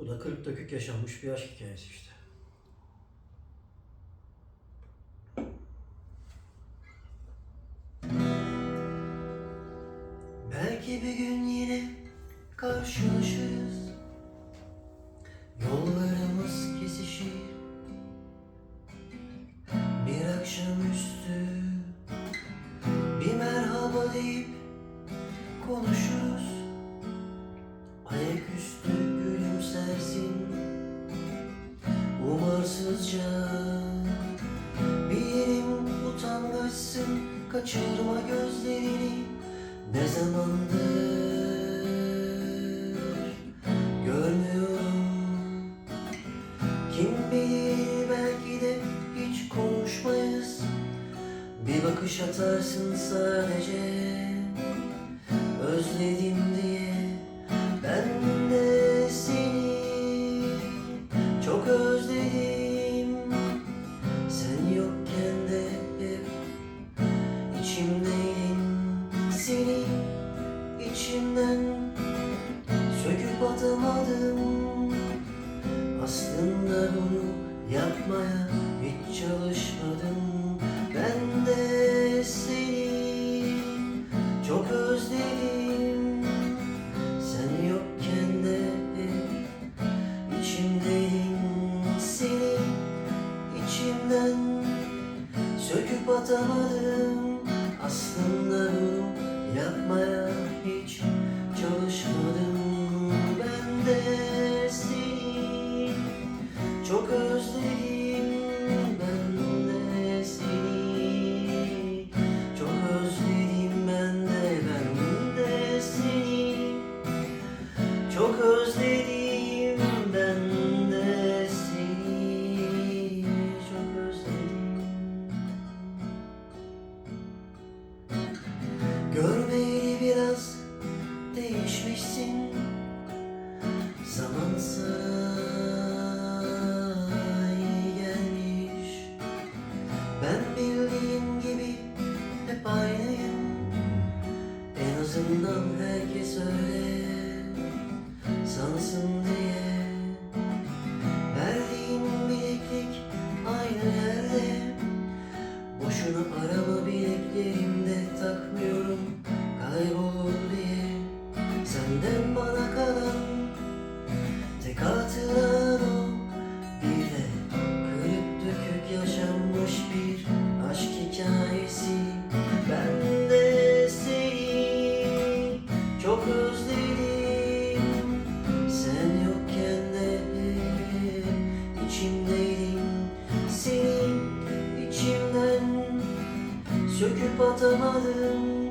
Bu da kırık dökük yaşanmış bir aşk hikayesi işte. Belki bir gün yine karşılaşırız. Yollarımız kesişir. Bir akşamüstü Bir merhaba deyip konuşuruz. Ayaküstü Kaçırma gözlerini Ne zamandır Görmüyorum. Kim bilir belki de hiç konuşmayız. Bir bakış atarsın sadece. Özledim Aslında bunu yapmaya hiç çalışmadım. Ben de seni çok özledim. Sen yokken de hep içimdeydin Seni içimden söküp atamadım özledim Ben seni. Çok özledim Ben ben de seni. Çok özledim Ben seni. Çok özledim. Görmeyeli biraz değişmişsin. Zaman Ben bildiğin söküp atamadım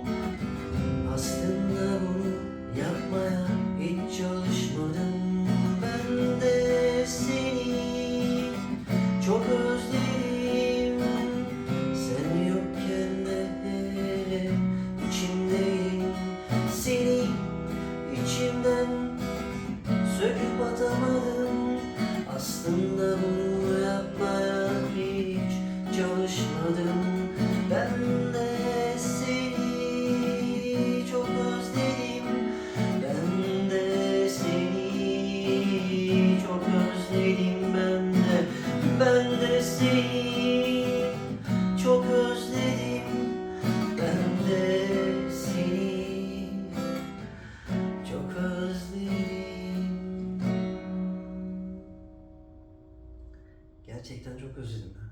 Gerçekten çok özledim.